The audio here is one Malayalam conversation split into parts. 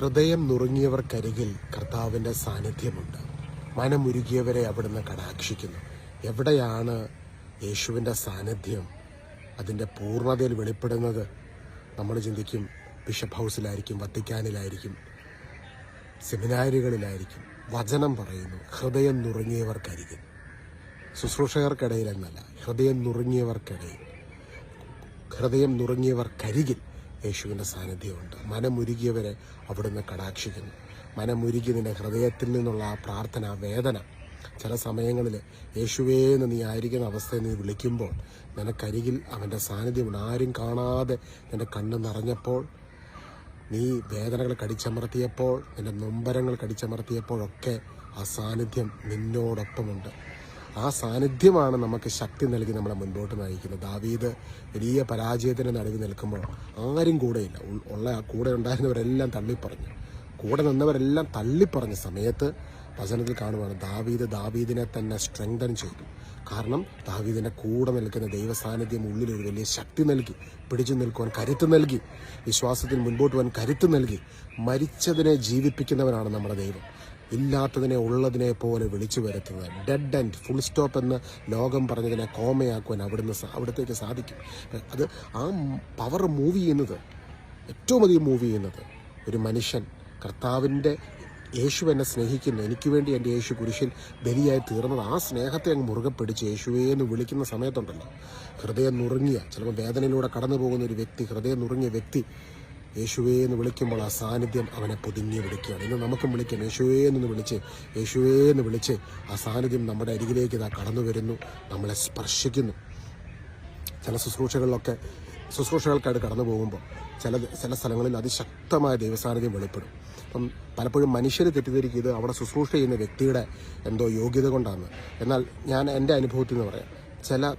ഹൃദയം നുറുങ്ങിയവർക്കരികിൽ കർത്താവിന്റെ സാന്നിധ്യമുണ്ട്. മനമുരുകിയവരെ അവിടുന്ന് കടാക്ഷിക്കുന്നു. എവിടെയാണ് യേശുവിന്റെ സാന്നിധ്യം? അതിന്റെ പൂർണതയിൽ വെളിപ്പെടുന്നത്? നമ്മൾ ചിന്തിക്കും ബിഷപ്പ് ഹൗസിലായിരിക്കും വത്തിക്കാനിലായിരിക്കും സെമിനാരികളിലായിരിക്കും. വചനം പറയുന്നു ഹൃദയം നുറുങ്ങിയവർക്കരികിൽ. ശുശ്രൂഷകർക്കിടയിൽ എന്നല്ല ഹൃദയം നുറുങ്ങിയവർക്കിടയിൽ. ഹൃദയം നുറുങ്ങിയവർക്കരികിൽ. യേശുവിന്റെ സാന്നിധ്യമുണ്ട്. മനമുരുകിയവരെ അവിടുന്ന് കടാക്ഷിക്കുന്നു. മനമുരുകി നിന്റെ ഹൃദയത്തിൽ നിന്നുള്ള ആ പ്രാർത്ഥന വേദന. ചില സമയങ്ങളിൽ യേശുവേ എന്ന് നീ ആയിരിക്കുന്ന അവസ്ഥയിൽ നീ വിളിക്കുമ്പോൾ നിനക്കരികിൽ അവന്റെ സാന്നിധ്യമുണ്ട്. ആരും കാണാതെ നിന്റെ കണ്ണ് നിറഞ്ഞപ്പോൾ നീ വേദനകൾ കടിച്ചമർത്തിയപ്പോൾ നിന്റെ നൊമ്പരങ്ങൾ കടിച്ചമർത്തിയപ്പോഴൊക്കെ ആ സാന്നിധ്യം നിന്നോടൊപ്പമുണ്ട്. ആ സാന്നിധ്യമാണ് നമുക്ക് ശക്തി നൽകി നമ്മളെ മുൻപോട്ട് നയിക്കുന്നത്. ദാവീദ് വലിയ പരാജയത്തിന് നടുവിൽ നിൽക്കുമ്പോൾ ആരും കൂടെയില്ല ഉള്ള കൂടെ ഉണ്ടായിരുന്നവരെല്ലാം തള്ളിപ്പറഞ്ഞു. കൂടെ നിന്നവരെല്ലാം തള്ളിപ്പറഞ്ഞ സമയത്ത് വചനത്തിൽ കാണുവാണ് ദാവീദ് ദാവീദിനെ തന്നെ സ്ട്രെങ്തൻ ചെയ്തു. കാരണം ദാവീദിന്റെ കൂടെ നിൽക്കുന്ന ദൈവസാന്നിധ്യം ഉള്ളിൽ ഒരു വലിയ ശക്തി നൽകി പിടിച്ചു നിൽക്കുവാൻ കരുത്ത് നൽകി വിശ്വാസത്തിൽ മുൻപോട്ട് പോകാൻ കരുത്ത് നൽകി മരിച്ചതിനെ ജീവിപ്പിക്കുന്നവനാണ് നമ്മുടെ ദൈവം. ഇല്ലാത്തതിനെ ഉള്ളതിനെ പോലെ വിളിച്ചു വരുത്തുന്നത്. ഡെഡ് ആൻഡ് ഫുൾ സ്റ്റോപ്പ് എന്ന് ലോകം പറഞ്ഞതിനെ കോമയാക്കുവാൻ അവിടുന്ന് അവിടത്തേക്ക് സാധിക്കും. അത് ആ പവർ മൂവ് ചെയ്യുന്നത് ഏറ്റവും അധികം മൂവ് ചെയ്യുന്നത് ഒരു മനുഷ്യൻ കർത്താവിന്റെ യേശു എന്നെ സ്നേഹിക്കുന്നു. എനിക്ക് വേണ്ടി എന്റെ യേശു കുരിശിൽ ബലിയായി തീർന്നത്. ആ സ്നേഹത്തെ അങ്ങ് മുറുകെ പിടിച്ച് യേശുവേ എന്ന് വിളിക്കുന്ന സമയത്തുണ്ടല്ലോ. ഹൃദയം നുറുങ്ങിയ ചിലപ്പോൾ വേദനയിലൂടെ കടന്നു പോകുന്ന ഒരു വ്യക്തി ഹൃദയം നുറുങ്ങിയ വ്യക്തി യേശുവേ എന്ന് വിളിക്കുമ്പോൾ ആ സാന്നിധ്യം അവനെ പൊതിഞ്ഞ് വിളിക്കുകയാണ്. ഇന്ന് നമുക്കും വിളിക്കാം. യേശുവേ എന്ന് വിളിച്ച് യേശുവേ എന്ന് വിളിച്ച് ആ സാന്നിധ്യം നമ്മുടെ അരികിലേക്ക് ഇതാ കടന്നു വരുന്നു. നമ്മളെ സ്പർശിക്കുന്നു. ചില ശുശ്രൂഷകളിലൊക്കെ ശുശ്രൂഷകൾക്കായിട്ട് കടന്നു പോകുമ്പോൾ ചില ചില സ്ഥലങ്ങളിൽ അതിശക്തമായ ദൈവസാന്നിധ്യം വെളിപ്പെടും. അപ്പം പലപ്പോഴും മനുഷ്യർ തെറ്റിദ്ധരിക്കുന്നത് അവിടെ ശുശ്രൂഷ ചെയ്യുന്ന വ്യക്തിയുടെ എന്തോ യോഗ്യത കൊണ്ടാണ് എന്നാൽ ഞാൻ എന്റെ അനുഭവത്തിൽ നിന്ന് പറയാം. ചില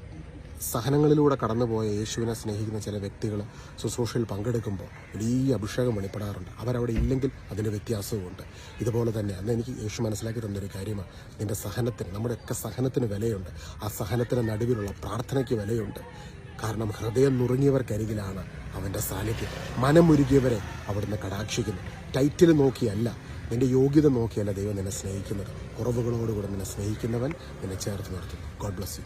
സഹനങ്ങളിലൂടെ കടന്നുപോയ യേശുവിനെ സ്നേഹിക്കുന്ന ചില വ്യക്തികൾ ശുശ്രൂഷയിൽ പങ്കെടുക്കുമ്പോൾ വലിയ അഭിഷേകം വെളിപ്പെടാറുണ്ട്. അവരവിടെ ഇല്ലെങ്കിൽ അതിന്റെ വ്യത്യാസവുമുണ്ട്. ഇതുപോലെ തന്നെ അന്ന് എനിക്ക് യേശു മനസ്സിലാക്കി തന്നൊരു കാര്യമാണ്. നിന്റെ സഹനത്തിന് നമ്മുടെയൊക്കെ സഹനത്തിന് വിലയുണ്ട്. ആ സഹനത്തിന് നടുവിലുള്ള പ്രാർത്ഥനയ്ക്ക് വിലയുണ്ട്. കാരണം ഹൃദയം നുറുങ്ങിയവർക്കരികിലാണ് അവന്റെ സാന്നിധ്യം. മനമുരുകിയവരെ അവിടുന്ന് കടാക്ഷിക്കുന്നു. ടൈറ്റിൽ നോക്കിയല്ല നിന്റെ യോഗ്യത നോക്കിയല്ല ദൈവം നിന്നെ സ്നേഹിക്കുന്നത്. കുറവുകളോടുകൂടെ നിന്നെ സ്നേഹിക്കുന്നവൻ നിന്നെ ചേർത്ത് നിർത്തുന്നു. God bless you